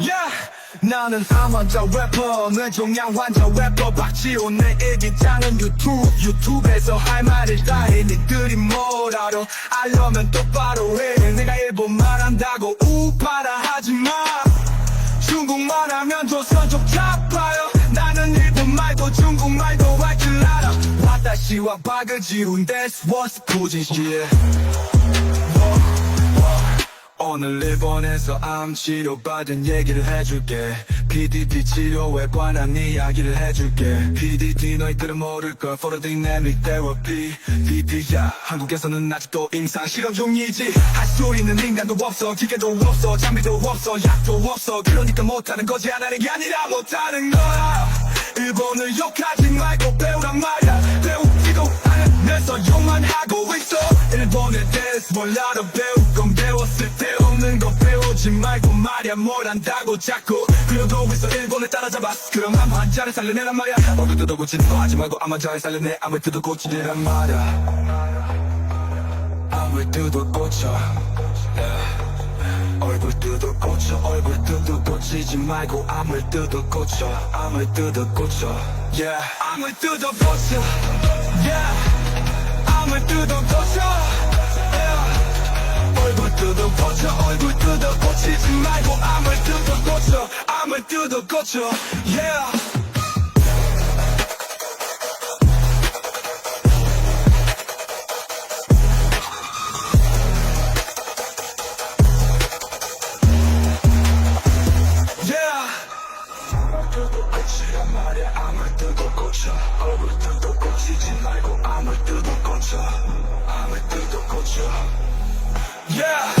Yeah, 나는 암환자 래퍼 뇌종양 환자 래퍼 박지호 내 일기장은 유튜브 유튜브에서 할 말을 다해. 니들이 뭘 알아? 알려면 똑바로 해. 내가 일본말 한다고 우파라 하지마. 중국말 하면 조선족 잡아요. 나는 일본말도 중국말도 할 줄 알아. 와다시와 박을지훈 that's what's 부진 yeah. 오늘 일본에서 암 치료받은 얘기를 해줄게. PDT 치료에 관한 이야기를 해줄게. PDT 너희들은 모를걸 For the Dynamic Therapy. PD야 한국에서는 아직도 임상 실험 중이지. 할 수 있는 인간도 없어 기계도 없어 장비도 없어 약도 없어. 그러니까 못하는 거지 안 하는 게 아니라 못하는 거야. 일본을 욕하지 말고 배우란 말이야. 배우기도 않은 내서 욕만 하고 있어. 일본에 대해서 몰라도 배울 건 말야 뭘 안다고 자꾸. 그려도 있어 일본을 따라잡아. 그럼 암 환자를 살려내란 말이야. 얼굴 뜯어 거 하지 말고 암 환자를 살려내. 암을 뜯어 고치란 말이야. 암을 뜯어 고쳐. 얼굴 뜯어 고쳐. 얼굴 뜯어 고치지 말고 암을 뜯어 고쳐. 암을 뜯어 고쳐. Yeah. 암을 뜯어 고쳐. Yeah. 암을 뜯어 고쳐 뜯어 고치지 말고 암을 뜯어 고쳐 암을 뜯어 고쳐 yeah. Yeah. 암을 뜯어 고치란 말이야 암을 뜯어 고쳐 얼굴 뜯어 고치지 말고 암을 뜯어 고쳐 암을 뜯어 고쳐 Yeah